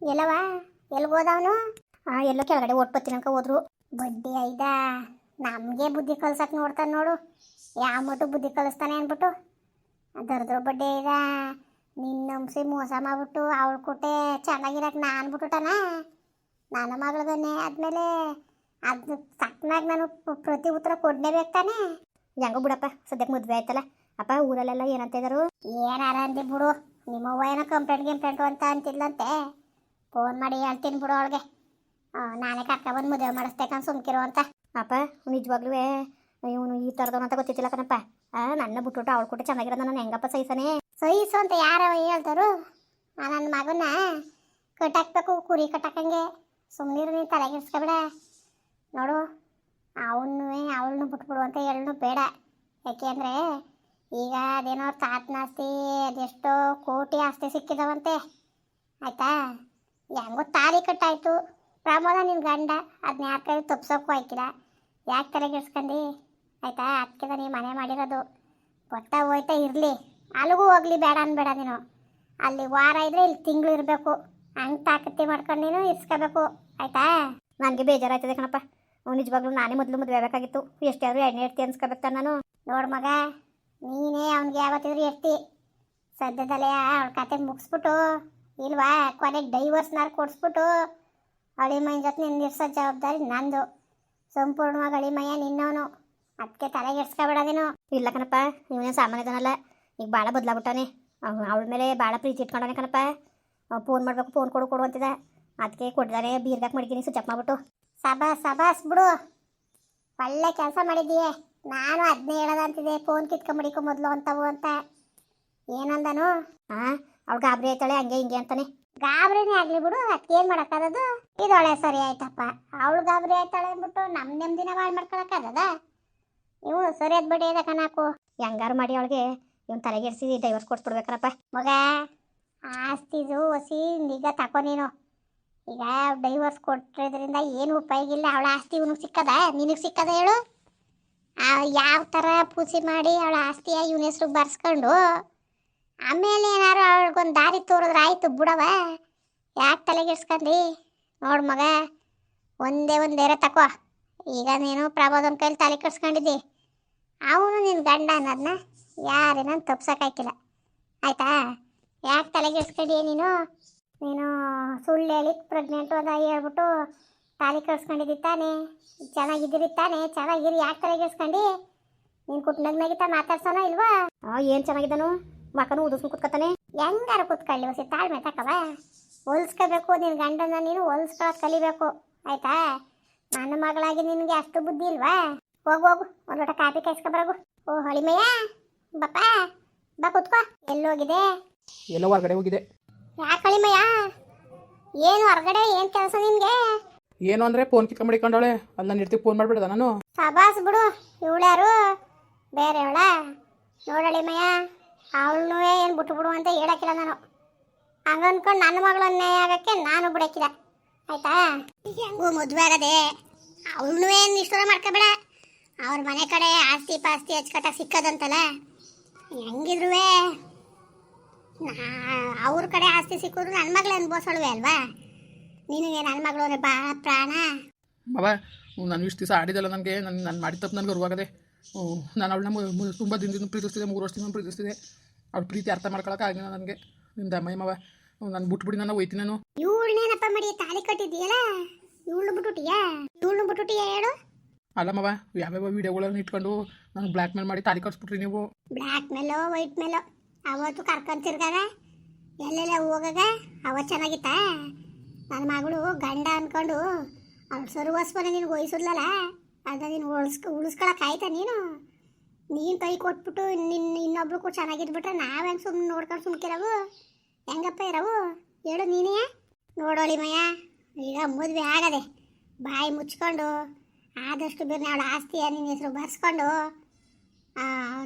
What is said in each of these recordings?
ಎಲ್ಲವ ಎಲ್ಲಿ ಆ, ಎಲ್ಲೋ ಕೆಳಗಡೆ ಓಟ್ಬತ್ತೀನಿ ಅನ್ಕ ಹೋದ್ರು. ಬಡ್ಡಿ ಐದ. ನಮಗೆ ಬುದ್ಧಿ ಕಲ್ಸಕ್ಕೆ ನೋಡ್ತಾನೆ ನೋಡು. ಯಾವ ಮಟ್ಟು ಬುದ್ಧಿ ಕಲಿಸ್ತಾನೆ ಅಂದ್ಬಿಟ್ಟು ದರ್ದ್ರ ಬಡ್ಡಿ ಐದ. ನಿನ್ನ ನಂಬಿಸಿ ಮೋಸ ಮಾಡ್ಬಿಟ್ಟು ಅವಳ ಕೊಟ್ಟೆ ಚೆನ್ನಾಗಿರಕ್ಕೆ ನಾನು ಬಿಟ್ಟುಟನ ನನ್ನ ಮಗಳದನ್ನೇ ಆದ್ಮೇಲೆ ಅದು ತಕ್ಕನಾಗ ನಾನು ಪ್ರತಿ ಉತ್ತರ ಕೊಡ್ಲೇಬೇಕು ತಾನೆ? ಹೆಂಗೋ ಬಿಡಪ್ಪ ಸದ್ಯಕ್ಕೆ ಮದುವೆ ಆಯ್ತಲ್ಲ. ಅಪ್ಪ, ಊರಲ್ಲೆಲ್ಲ ಏನಂತ ಇದಾರು? ಏನಾರ ಅಂದಿ ಬಿಡು. ನಿಮ್ಮವ್ವ ಏನೋ ಕಂಪ್ಲೇಂಟ್ ಗಿಂಪ್ಲೇಂಟು ಅಂತ ಅಂತಿದ್ಲಂತೆ. ಫೋನ್ ಮಾಡಿ ಹೇಳ್ತೀನಿ ಬಿಡು ಅವಳಿಗೆ. ನಾನೇ ಕರ್ಕ ಬಂದು ಮದುವೆ ಮಾಡಿಸ್ತೇಕಂತ ಸುಮ್ಕಿರೋ ಅಂತ. ಅಪ್ಪ ನಿಜವಾಗ್ಲೂ ಇವನು ಈ ಥರದವನು ಅಂತ ಗೊತ್ತಿತ್ತಿಲ್ಲ ಕಣಪ್ಪ. ಆ ನನ್ನ ಬಿಟ್ಬಿಟ್ಟು ಅವಳು ಕೊಟ್ಟು ಚೆನ್ನಾಗಿರೋದು ನಾನು ಹೆಂಗಪ್ಪ ಸಹಿಸನೆ? ಸಹಿಸು ಅಂತ ಯಾರ ಹೇಳ್ತಾರು ನನ್ನ ಮಗನ ಕಟ್ಟಾಕ್ಬೇಕು ಕುರಿ ಕಟ್ಟಾಕಂಗೆ. ಸುಮ್ಮನಿರು ನೀನು ತಲೆಗಿಡ್ಸ್ಕೊಬೇಡ ನೋಡು ಅವನು ಅವಳನ್ನು ಬಿಟ್ಬಿಡು ಅಂತ ಹೇಳನು ಬೇಡ. ಯಾಕೆಂದರೆ ಈಗ ಅದೇನೋ ತಾತನ ಆಸ್ತಿ ಅದೆಷ್ಟೋ ಕೋಟಿ ಆಸ್ತಿ ಸಿಕ್ಕಿದವಂತೆ. ಆಯ್ತಾ? ಹೆಂಗೋ ತಾಳಿ ಕಟ್ಟಾಯ್ತು. ಪ್ರಮೋದ ನಿನ್ನ ಗಂಡ ಅದನ್ನ ಯಾಕೆ ತಪ್ಸೋಕ್ಕೂ ಆಯ್ಕಿಲ್ಲ. ಯಾಕೆ ತಲೆಗಿಡ್ಸ್ಕೊಂಡು ಆಯ್ತಾ? ಅದಕ್ಕೆ ನೀ ಮನೆ ಮಾಡಿರೋದು. ಗೊತ್ತಾ ಹೋಯ್ತಾ ಇರಲಿ. ಅಲ್ಲಿಗೂ ಹೋಗ್ಲಿ, ಬೇಡ ಅನ್ಬೇಡ ನೀನು. ಅಲ್ಲಿ ವಾರ ಇದ್ರೆ ಇಲ್ಲಿ ತಿಂಗಳು ಇರಬೇಕು. ಹಂಗೆ ತಾಕತ್ತಿ ಮಾಡ್ಕೊಂಡು ನೀನು ಇರ್ಸ್ಕೋಬೇಕು. ಆಯ್ತಾ? ನನಗೆ ಬೇಜಾರಾಯ್ತದೆ ಕಣಪ್ಪ. ಅವ್ನು ನಿಜವಾಗ್ಲೂ ನಾನೇ ಮೊದಲು ಮದುವೆ ಆಗಬೇಕಾಗಿತ್ತು. ಎಷ್ಟಾದ್ರು ಎಣ್ಣೆ ಇರ್ತಿ ಅನ್ಸ್ಕೋಬೇಕು ನಾನು. ನೋಡು ಮಗ, ನೀನೇ ಅವ್ನಿಗೆ ಯಾವತ್ತಿದ್ರು ಇರ್ತಿ ಸದ್ಯದಲ್ಲೇ ಅವಳ ಕತೆ ಮುಗಿಸ್ಬಿಟ್ಟು ಇಲ್ವಾ ಕೊನೆಗೆ ಡೈವರ್ಸ್ನಾರು ಕೊಡಿಸ್ಬಿಟ್ಟು ಅಳಿಮೈನ ಜೊತೆ ನಿಂದಿರ್ಸೋ ಜವಾಬ್ದಾರಿ ನಂದು. ಸಂಪೂರ್ಣವಾಗಿ ಅಳಿಮಯ್ಯ ನಿನ್ನವನು. ಅದಕ್ಕೆ ತಲೆಗೆ ನೀನು ಇಲ್ಲ ಕಣಪ್ಪ ಇವನೇ ಸಾಮಾನ್ಯದನಲ್ಲ ಈಗ ಭಾಳ ಅವ ಅವಳ ಮೇಲೆ ಭಾಳ ಪ್ರೀತಿ ಇಟ್ಕೊಂಡಾನೆ ಕಣಪ್ಪ. ಫೋನ್ ಮಾಡಬೇಕು ಫೋನ್ ಕೊಡು ಕೊಡು ಅಂತಿದ್ದ. ಅದಕ್ಕೆ ಕೊಟ್ಟಿದ್ದಾರೆ ಬೀರ್ಗಾಕ್ ಮಡಿತೀನಿ ಸ್ವಿಚ್ ಅಪ್ ಮಾಡ್ಬಿಟ್ಟು. ಸಬಾಸ್ ಸಬಾಸ್ ಬಿಡು. ಒಳ್ಳೆ ಕೆಲಸ ಮಾಡಿದ್ದೀಯ. ನಾನು ಅದನ್ನೇ ಹೇಳೋದಂತಿದೆ ಫೋನ್ ಕಿತ್ಕೊಂಬಿಡಿಕೊ ಮೊದಲು ಅಂತವು ಅಂತ. ಏನಂದನು? ಹಾಂ ಅವಳು ಗಾಬರಿ ಆಯ್ತಾಳೆ ಹಂಗೆ ಹಿಂಗೆ ಅಂತಾನೆ. ಗಾಬರಿನೇ ಆಗಲಿ ಬಿಡು, ಅದಕ್ಕೆ ಏನ್ ಮಾಡಕ್ಕಾಗದು ಇದೊಳೆ ಸರಿ ಆಯ್ತಪ್ಪ. ಅವಳು ಗಾಬರಿ ಆಯ್ತಾಳೆ ಅಂದ್ಬಿಟ್ಟು ನಮ್ಮ ನೆಮ್ಮದಿನ ಹಾಳು ಮಾಡ್ಕೊಳಕ್ಕಾಗದ ಇವು ಸರಿಯಾದ ಬಿಡಿ ಅದಕ್ಕ ನಾಕು ಹೆಂಗಾರು ಮಾಡಿ ಅವಳಿಗೆ. ಇವನ್ ತಲೆಗೆಡ್ಸಿ ಡೈವರ್ಸ್ ಕೊಡ್ಸ್ಬಿಡ್ಬೇಕನಪ್ಪ ಮಗ ಆಸ್ತಿದು ಹೊಸಿ ನಿಗ ತಕೋ ನೀನು. ಈಗ ಡೈವರ್ಸ್ ಕೊಟ್ಟಿದ್ರಿಂದ ಏನು ಉಪಯೋಗ ಇಲ್ಲ. ಅವಳ ಆಸ್ತಿ ಇವನಿಗೆ ಸಿಕ್ಕದ? ನಿನಗೆ ಸಿಕ್ಕದ ಹೇಳು? ಯಾವ ಥರ ಪೂಜೆ ಮಾಡಿ ಅವಳ ಆಸ್ತಿಯ ಇವನ ಹೆಸ್ರು ಬರ್ಸ್ಕೊಂಡು ಆಮೇಲೆ ಏನಾರು ಅವಳಿಗೊಂದು ದಾರಿ ತೋರಿದ್ರೆ ಆಯ್ತು ಬಿಡವ. ಯಾಕೆ ತಲೆಗೆಡ್ಸ್ಕೊಂಡಿ ನೋಡು ಮಗ, ಒಂದೇ ಒಂದೇರೆ ತಕೋ. ಈಗ ನೀನು ಪ್ರಬೋದನ ಕೈಲಿ ತಲೆ ಕೆಡ್ಸ್ಕೊಂಡಿದ್ದಿ. ಅವನು ನಿನ್ನ ಗಂಡ ಅನ್ನೋದನ್ನ ಯಾರೇನ ತಪ್ಸೋಕ್ಕಾಯ್ಕಿಲ್ಲ ಆಯ್ತಾ? ಯಾಕೆ ತಲೆಗೆಡ್ಸ್ಕೊಂಡಿ ನೀನು? ನೀನು ಸುಳ್ಳು ಹೇಳಿ ಪ್ರೆಗ್ನೆಂಟು ಅದ ಹೇಳ್ಬಿಟ್ಟು ತಾಲಿ ಕಳ್ಸ್ಕೊಂಡಿದ್ದಿ ತಾನೇ? ಚೆನ್ನಾಗಿದ್ದೀರಿ ತಾನೇ? ಚೆನ್ನಾಗಿರಿ. ಯಾಕೆ ತಲೆಗೆಡ್ಸ್ಕೊಂಡು? ನೀನು ಕುಟ್ನಗ್ನಾಗಿತ್ತ ಮಾತಾಡ್ಸೋಣ ಇಲ್ವಾ? ಏನು ಚೆನ್ನಾಗಿದ್ದಾನು? ಮಕನು ಉದಿಸ್ಕೊಂಡು ಕುತ್ಕೊತಾನೆ. ಹೆಂಗಾರ ಕುತ್ಕೊಳ್ಳಿ ಹೊಸಿ ತಾಳ್ಮೆ ತಕವ ಹೊಲ್ಸ್ಕೋಬೇಕು ನಿನ್ನ ಗಂಡನ ನೀನು ಹೊಲ್ಸ್ಕೊಳಕ್ ಕಲಿಬೇಕು. ಆಯ್ತಾ? ನನ್ನ ಮಗಳಾಗಿ ನಿನಗೆ ಅಷ್ಟು ಬುದ್ಧಿ ಇಲ್ವಾ? ಹೋಗು ಹೋಗು ಒಂದು ಲೋಟ ಕಾಫಿ ಕಾಯಿಸ್ಕೊಬರಗು ಓ ಹೊಳಿಮಯ್ಯ ಬಪ್ಪ ಬಾ ಕುತ್ಕೋ. ಎಲ್ಲೋಗಿದೆ? ಎಲ್ಲೋ ಹೊರಗಡೆ ಹೋಗಿದೆ. ಯಾಕೆ ಹಳಿಮಯ್ಯ? ಏನು ಹೊರಗಡೆ ಏನು ಕೆಲಸ ನಿನಗೆ? ಏನು ಅಂದ್ರೆ ಫೋನ್ ಕಿತ್ಕೊಂಡ್ ಮಡಿಕೊಂಡವಳೆ ಅಲ್ಲಿ ನಾನು ಇರ್ತಿ ಫೋನ್ ಮಾಡಿಬಿಡ್ದ ನಾನು. ಸಬಾಸ್ ಬಿಡು ಇವಳ್ಯಾರು? ಬೇರೆ ಅವಳ ನೋಡಳಿಮಯ್ಯ ಅವಳನ್ನೂ ಏನು ಬಿಟ್ಟು ಬಿಡು ಅಂತ ಹೇಳಕ್ಕಿಲ್ಲ ನಾನು. ಹಂಗ ಅನ್ಕೊಂಡು ನನ್ನ ಮಗಳು ಅನ್ಯಾಯ ಆಗಕ್ಕೆ ನಾನು ಬಿಡಕ್ಕಿಲ್ಲ ಆಯ್ತಾ? ಹೆಂಗೂ ಮದುವೆ ಆಗದೆ ಅವಳನ್ನೂ ಏನು ಇಷ್ಟರ ಮಾಡ್ಕೋಬೇಡ. ಅವ್ರ ಮನೆ ಕಡೆ ಆಸ್ತಿ ಪಾಸ್ತಿ ಹಚ್ಕಟ್ಟ ಸಿಕ್ಕದಂತಲ್ಲ ಹೆಂಗಿದ್ರು ನಾ ಅವ್ರ ಕಡೆ ಆಸ್ತಿ ಸಿಕ್ಕಿದ್ರು ನನ್ನ ಮಗಳು ಅನ್ಭವಿಸೋಳುವೆ ಅಲ್ವಾ? ನಿನಗೆ ನನ್ನ ಮಗಳು ಬಾ ಭಾಳ ಪ್ರಾಣ. ಬಾಬಾ ನಾನು ಇಷ್ಟು ದಿವಸ ಆಡಿದಲ್ಲ ನನಗೆ ನನ್ನ ನಾನು ಮಾಡಿದ ತಪ್ಪು ನನಗೆ ಅರಿವಾಗದೆ. ನಾನು ಅವಳನ್ನ ತುಂಬ ದಿನದಿಂದ ಪ್ರೀತಿಸ್ತಿದ್ದೆ ಮೂರು ವರ್ಷದಿಂದ ಪ್ರೀತಿಸ್ತಿದ್ದೆ. ಅವ್ಳ ಪ್ರೀತಿ ಅರ್ಥ ಮಾಡ್ಕೊಳಕ್ಕೆ ಆಗಿಲ್ಲ ನನಗೆ. ನಿಂದ ಮೈಮವ ಮಾವ ನಾನು ಬಿಟ್ಬಿಡಿ ನಾನು ಹೋಯ್ತೀನಿ ನಾನು. ಇವಳನ್ನೇನಪ್ಪ ಮಾಡಿ ತಾಳಿ ಕಟ್ಟಿದ್ಯಲ್ಲ ಇವಳು ಬಿಟ್ಬಿಟ್ಟಿಯಾ? ಇವಳು ಬಿಟ್ಬಿಟ್ಟಿಯಾ ಹೇಳು? ಅಲ್ಲ ಮಾವ ಯಾವ್ಯಾವ ವಿಡಿಯೋಗಳನ್ನು ಇಟ್ಕೊಂಡು ನಾನು ಬ್ಲ್ಯಾಕ್ ಮೇಲ್ ಮಾಡಿ ತಾಳಿ ಕಟ್ಸ್ಬಿಟ್ರಿ ನೀವು. ಬ್ಲ್ಯಾಕ್ ಮೇಲೋ ವೈಟ್ ಮೇಲೋ ಅವತ್ತು ಕರ್ಕೊಂಡ್ ತಿರ್ಗಾಗ? ಎಲ್ಲೆಲ್ಲ ಹೋಗಾಗ? ಅವ ಚೆನ್ನಾಗಿತ್ತ? ನನ್ನ ಮಗಳು ಗಂಡ ಅನ್ಕೊಂಡು ಅವ್ಳು ಸರ್ವಸ್ವನ ನಿನ್ಗೆ ವಹಿಸಿದ್ಲಲ್ಲ ಅದ ನೀನು ಉಳಿಸ್ಕ, ಉಳಿಸ್ಕೊಳಕ್ ಆಯ್ತಾ ನೀನು? ನೀನು ಕೈ ಕೊಟ್ಬಿಟ್ಟು ನಿನ್ನ ಇನ್ನೊಬ್ರು ಚೆನ್ನಾಗಿದ್ಬಿಟ್ರೆ ನಾವು ಹೆಂಗೆ ಸುಮ್ಮನೆ ನೋಡ್ಕೊಂಡು ಸುಮ್ಕಿರವು ಹೆಂಗಪ್ಪ ಇರವು? ಹೇಳು ನೀನೇ? ನೋಡೋಳಿ ಮಯ್ಯ, ಈಗ ಮದುವೆ ಆಗದೆ ಬಾಯಿ ಮುಚ್ಕೊಂಡು ಆದಷ್ಟು ಬೇರೆ ಅವಳ ಆಸ್ತಿಯ ನಿನ್ನ ಹೆಸರು ಬರ್ಸ್ಕೊಂಡು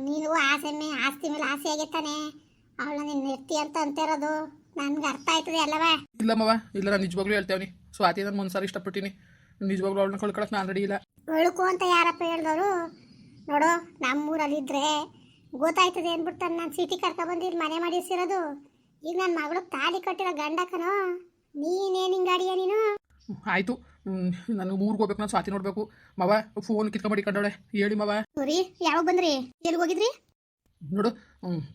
ನೀನು ಆಸೆ ಮೇ, ಆಸ್ತಿ ಮೇಲೆ ಆಸೆ ಆಗೈತಾನೆ ಅವಳ ನಿನ್ನ ಎತ್ತಿ ಅಂತ ಅಂತಿರೋದು ನನ್ಗೆ ಅರ್ಥ ಆಯ್ತದೆ ಅಲ್ಲವಾ? ಇಲ್ಲ ಮಾವ ಇಲ್ಲ, ನಾನು ನಿಜವಾಗ್ಲೂ ಹೇಳ್ತೇವನಿ. ಸ್ವಾತಿ ನಾನು ಒಂದ್ಸಾರಿ ಇಷ್ಟಪಟ್ಟಿನಿ. ನಿಜವಾಗ್ಲೂ ಅವಳನ್ನ ಕಳ್ಕೊಳಕ್ಕೆ ನಾನು ರೆಡಿ ಇಲ್ಲ. ಒಳುಕು ಅಂತ ಯಾರಪ್ಪ ಹೇಳ್ದವರು? ನೋಡು ನಮ್ಮೂರಲ್ಲಿದ್ದರೆ ಗೊತ್ತಾಯ್ತದೆ ಅಂದ್ಬಿಟ್ಟು ನಾನು ಸಿಟಿ ಕರ್ಕೊಬಂದು ಇಲ್ಲಿ ಮನೆ ಮಾಡಿಸಿರೋದು. ಈಗ ನನ್ನ ಮಗಳು ತಾಳಿ ಕಟ್ಟಿರೋ ಗಂಡಕನೋ ನೀನೇನು ಹಿಂಗಾಡಿಯ ನೀನು? ಆಯಿತು. ನಾನು ಊರಿಗೆ ಹೋಗ್ಬೇಕು ನಾನು ಸ್ವಾತಿ ನೋಡಬೇಕು. ಮವ ಫೋನ್ ಕಿತ್ಕೊಂಬಡಿ ಕಂಡೋಳೆ ಹೇಳಿ ಮವ. ಸರಿ ಯಾವಾಗ ಬಂದ್ರಿ? ಎಲ್ಲಿಗೆ ಹೋಗಿದ್ರಿ? ನೋಡು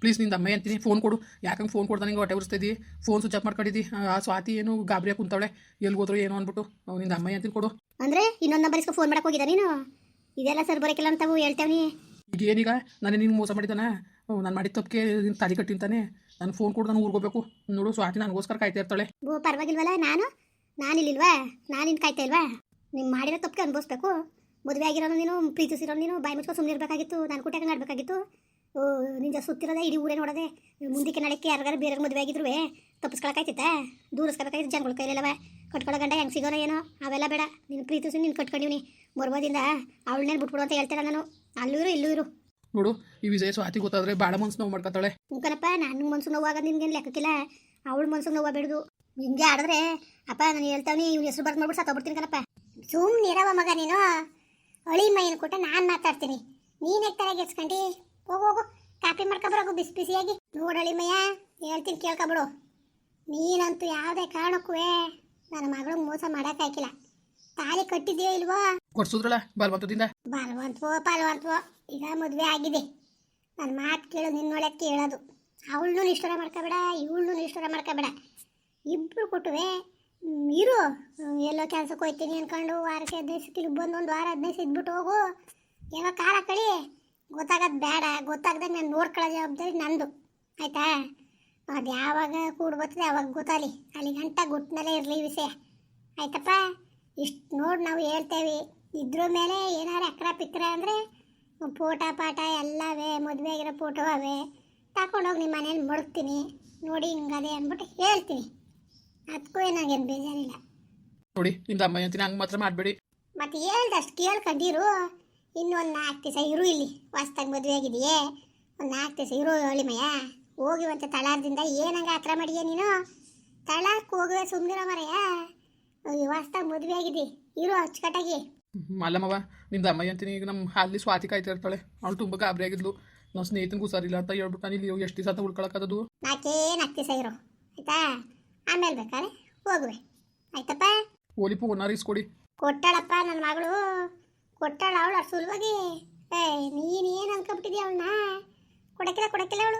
ಪ್ಲೀಸ್ನಿಂದ ಅಮ್ಮ ಅಂತೀನಿ ಫೋನ್ ಕೊಡು. ಯಾಕಂಗೆ ಫೋನ್ ಕೊಡ್ತಾನೆ ನಿಂಗೆ ಹೊಟ್ಟೆ ಉರಿಸ್ತಿದ್ದಿ ಫೋನ್ ಸ್ವಿಚ್ ಆಫ್ ಮಾಡ್ಕೊಂಡಿದ್ದಿ ಆ ಸ್ವಾತಿ ಏನು ಗಾಬರಿಯ ಕುಂತಾವಳೆ? ಎಲ್ಲಿ ಹೋದ್ರು ಏನೋ ಅಂದ್ಬಿಟ್ಟು. ನಿಂದ ಅಮ್ಮ ಅಂತೀನಿ ಕೊಡು. ಅಂದ್ರೆ ಇನ್ನೊಂದು ನಂಬರ್ ಇಸ್ಕೊ ಫೋನ್ ಮಾಡಕ್ಕೆ ಹೋಗಿದ್ದ ನೀನು? ಇದೆಲ್ಲ ಸರ್ ಬರಕಿಲ್ಲ ಅಂತ ಹೇಳ್ತೇವ್ನಿ ಈಗ ಏನೀಗ? ನಾನು ನಿಂಗೆ ಮೋಸ ಮಾಡಿದ್ದಾನ? ನಾನು ಮಾಡಿದ ತಪ್ಪಿಗೆ ನಿನ್ನ ತಲೆ ಕಟ್ಟಿಂತಾನೆ. ನಾನು ಫೋನ್ ಕೊಡು ನಾನು ಊರ್ಗೋಬೇಕು ನೋಡು ಸ್ವಾತಿ ನನಗೋಸ್ಕರ ಕಾಯ್ತಾ ಇರ್ತಾಳೆ. ಓ ಪರವಾಗಿಲ್ವಲ್ಲ ನಾನು? ನಾನಿಲ್ಲಿಲ್ವಾ ನಾನು ನಿನ್ನ ಕಾಯ್ತಾ ಇಲ್ವಾ? ನೀನು ಮಾಡಿರೋ ತಪ್ಪಿಗೆ ಅನುಭವಿಸ್ಬೇಕು. ಮದುವೆ ಆಗಿರೋನು ನೀನು ಪ್ರೀತಿಸಿರೋ ನೀನು ಬಾಯಿ ಮುಚ್ಕೊಂಡು ಸುಮ್ಮನೆ ಇರಬೇಕಾಗಿತ್ತು ನಾನು ಕುಟ್ಟಾಗ ಆಡಬೇಕಾಗಿತ್ತು ನಿಂಜ ಸುತ್ತಿರೋದೇ ಇಡೀ ಊರೇ ನೋಡದೆ. ಮುಂದಕ್ಕೆ ನಡಕ್ಕೆ ಯಾರಿಗಾರು ಬೇರೆ ಮದುವೆ ಆಗಿದ್ರು ತಪ್ಪಿಸ್ಕೊಳಕಾಯ್ತಿತ್ತ ದೂರಿಸ್ಕೊಳಕಾಯ್ತು ಜನಗಳ ಕೈಲೆಲ್ಲವ. ಕಟ್ಕೊಳ್ಳೋ ಗಂಡ ಹೆಂಗೆ ಸಿಗೋನ ಏನೋ ಅವೆಲ್ಲ ಬೇಡ. ನಿನ್ನ ಪ್ರೀತಿಸು ನೀನು ಕಟ್ಕೊಂಡಿವ್ನಿ. ಬರ್ಬೋದಿಂದ ಅವಳನ್ನೇನು ಬಿಟ್ಬಿಡು ಅಂತ ಹೇಳ್ತೀರ ನಾನು? ಅಲ್ಲೂ ಇರು ಇಲ್ಲೂ ಇರು. ನೋಡು ಈ ವಿಜಯ ಸ್ವಾತಿ ಗೊತ್ತಾದ್ರೆ ಭಾಳ ಮನ್ಸು ನೋವು ಮಾಡ್ಕೊತಾಳೆ. ಉಂಕನಪ್ಪ ನನ್ನ ಮನ್ಸು ನೋವಾಗ ನಿನ್ಗೇನು ಲೆಕ್ಕಕ್ಕಿಲ್ಲ. ಅವಳ ಮನ್ಸು ನೋವು ಬಿಡುದು. ಹಿಂಗೆ ಆಡಿದ್ರೆ ಅಪ್ಪ ನಾನು ಹೇಳ್ತಾವನಿ ಇವ್ನ ಹೆಸರು ಬರ್ದು ಮಾಡ್ಬಿಟ್ಟು ಸತ್ತೋಗ್ಬಿಡ್ತೀನಿ ಕನಪ್ಪ ಸುಮ್ಮನೆ ಇರವ ಮಗ ನೀನು. ಅಳಿ ಮೈನ ಕೊಟ್ಟ ನಾನು ಮಾತಾಡ್ತೀನಿ. ನೀನು ತರ ಗೆಸ್ಕೊಂಡಿ ಹೋಗು ಹೋಗು ಕಾಪಿ ಮಾಡ್ಕೊಬರೋಗು ಬಿಸಿ ಬಿಸಿಯಾಗಿ. ನೋಡಳಿ ಮಯ್ಯ ಹೇಳ್ತೀನಿ ಕೇಳ್ಕೊಬಿಡು ನೀನಂತೂ ಯಾವುದೇ ಕಾರಣಕ್ಕೂ ನನ್ನ ಮಗಳಿಗೆ ಮೋಸ ಮಾಡೋಕ್ಕಾಗಿಲ್ಲ ತಾಳಿ ಕಟ್ಟಿದ್ಯೋ ಇಲ್ವೋ? ಕೊಡ್ಸುದ್ರಲ್ಲ ಬಲವಂತದಿಂದ? ಬಲವಂತವೋ ಬಲವಂತವೋ. ಈಗ ಮದುವೆ ಆಗಿದೆ. ನನ್ನ ಮಾತು ಕೇಳು ನಿನ್ನೊಳಗೆ ಕೇಳೋದು. ಅವಳನ್ನೂ ನಿಷ್ಠುರ ಮಾಡ್ಕೋಬೇಡ ಇವಳನ್ನೂ ನಿಷ್ಠುರ ಮಾಡ್ಕೋಬೇಡ. ಇಬ್ಬರು ಕೊಟ್ಟುವೆ. ಇರು. ಎಲ್ಲೋ ಕೆಲ್ಸಕ್ಕೆ ಹೋಗ್ತೀನಿ ಅನ್ಕೊಂಡು ವಾರಕ್ಕೆ ಹದಿನೈದು ಸತಿ ಬಂದು ಒಂದು ವಾರ ಹದಿನೈದು ಸಿದ್ಬಿಟ್ಟು ಇದ್ಬಿಟ್ಟು ಹೋಗು. ಯಾವಾಗ ಕಾಲ ಕಳಿ ಗೊತ್ತಾಗೋದು ಬೇಡ. ಗೊತ್ತಾಗದೆ ನಾನು ನೋಡ್ಕೊಳ್ಳೋ ಜವಾಬ್ದಾರಿ ನಂದು. ಆಯ್ತಾ? ಅದು ಯಾವಾಗ ಕೂಡ್ ಬರ್ತದೆ ಅವಾಗ ಗೊತ್ತಾಗಲಿ ಅಲ್ಲಿ ಗಂಟ ಗುಟ್ಟಿನಲ್ಲೇ ಇರಲಿ ಈ ವಿಷಯ. ಆಯ್ತಪ್ಪ? ಇಷ್ಟು ನೋಡಿ ನಾವು ಹೇಳ್ತೇವೆ. ಇದ್ರ ಮೇಲೆ ಏನಾರು ಅಕ್ರ ಪಿಕ್ರ ಅಂದರೆ ಫೋಟ ಪಾಟ ಎಲ್ಲವೇ ಮದುವೆ ಆಗಿರೋ ಫೋಟೋ ಅವೇ. ತಗೊಂಡೋಗಿ ನಿಮ್ಮ ಮನೇಲಿ ಮಡಗ್ತೀನಿ. ನೋಡಿ ಹಿಂಗದೆ ಅಂದ್ಬಿಟ್ಟು ಹೇಳ್ತೀನಿ. ಅದಕ್ಕೂ ಏನಾಗೇನು ಬೇಜಾರಿಲ್ಲ. ನೋಡಿ ನಿಮ್ದು ಅಮ್ಮ ಹೇಳ್ತೀನಿ ಹಂಗೆ ಮಾತ್ರ ಮಾಡಬೇಡಿ. ಮತ್ತೆ ಹೇಳ್ದಷ್ಟು ಕೇಳ್ಕೊಂಡಿರು. ಇನ್ನೊಂದು ನಾಲ್ಕು ದಿವಸ ಇರು ಇಲ್ಲಿ. ಹೊಸ್ದಾಗಿ ಮದುವೆ ಆಗಿದೆಯೇ? ಒಂದು ನಾಲ್ಕು ದಿವಸ ಇರು ಹೇಳಿಮಯ್ಯ ಹೋಗಿ ಒಂದು ತಳಾರದಿಂದ ಏನಂಗ ಹತ್ರ ಮಾಡಿಯ ನೀನು? ತಳಾರಕ್ಕೆ ಹೋಗುವೆ ಸುಮ್ಮನಿರೋ ಮರಯ್ಯ ಹೊಸ್ದಾಗಿ ಮದುವೆ ಆಗಿದೆ. ಇರು ಅಚ್ಚುಕಟ್ಟಾಗಿ. ಮಲ್ಲಮ್ಮವ ನಿಮ್ದು ಅಮ್ಮ ಅಂತೀನಿ ಈಗ ನಮ್ಮ ಅಲ್ಲಿ ಸ್ವಾತಿ ಕಾಯ್ತಾ ಇರ್ತಾಳೆ ಅವಳು ತುಂಬ ಗಾಬರಿ ಆಗಿದ್ಲು. ನಾವು ಸ್ನೇಹಿತನಿಗೆ ಹುಷಾರಿಲ್ಲ ಅಂತ ಹೇಳ್ಬಿಟ್ಟು ನಾನು ಇಲ್ಲಿ ಎಷ್ಟು ದಿವಸ ಉಳ್ಕೊಳಕ್ಕದು ನಾಲ್ಕೇ ನಾಲ್ಕು ದಿವಸ ಇರು. ಆಯ್ತಾ? ಆಮೇಲೆ ಬೇಕಾದ್ರೆ ಹೋಗುವೆ. ಆಯ್ತಪ್ಪ? ಓಲಿ ಫೋನಾರು ಇಸ್ಕೊಡಿ ಕೊಟ್ಟಾಳಪ್ಪ ನನ್ನ ಮಗಳು. ಕೊಟ್ಟಾಳ ಅವಳು ಅಷ್ಟು ಸುಲಭವಾಗಿ ಏ ನೀನೇನು ಅನ್ಕೊಂಬಿಟ್ಟಿದ್ಯ ಅವಳನ್ನ? ಕೊಡಕ್ಕಿಲ್ಲ ಕೊಡಕ್ಕಿಲ್ಲ ಅವಳು.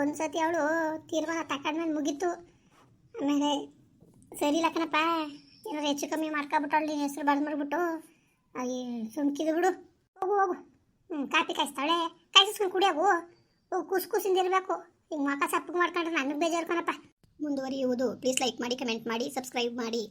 ಒಂದು ಸತಿ ಅವಳು ತೀರ್ಮಾನ ತಕೊಂಡ್ಮೇಲೆ ಮುಗೀತು. ಆಮೇಲೆ ಸರಿ ಇಲ್ಲ ಕಣಪ್ಪ ಏನಾದ್ರು ಹೆಚ್ಚು ಕಮ್ಮಿ ಮಾಡ್ಕೊಬಿಟ್ಟು ನೀನು ಹೆಸರು ಬರ್ದು ಮಾಡ್ಬಿಟ್ಟು ಅಯ್ಯ ಸುಮ್ಕಿದು ಬಿಡು. ಹೋಗು ಹೋಗು. ಹ್ಞೂ ಕಾಫಿ ಕಾಯಿಸ್ತಾಳೆ. ಕಾಯಿಸ್ಕೊಂಡು ಕುಡಿಯೋಗು ಹೋಗು. ಕುಸ್ ಕುಸಿಂದ ಇರಬೇಕು. ಹಿಂಗೆ ಮಕ ಸಪ್ಪಗೆ ಮಾಡ್ಕೊಂಡ್ರೆ ನನಗೆ ಬೇಜಾರು ಕಣಪ್ಪ. ಮುಂದುವರಿಯುವುದು ಪ್ಲೀಸ್ ಲೈಕ್ ಮಾಡಿ ಕಮೆಂಟ್ ಮಾಡಿ ಸಬ್ಸ್ಕ್ರೈಬ್ ಮಾಡಿ.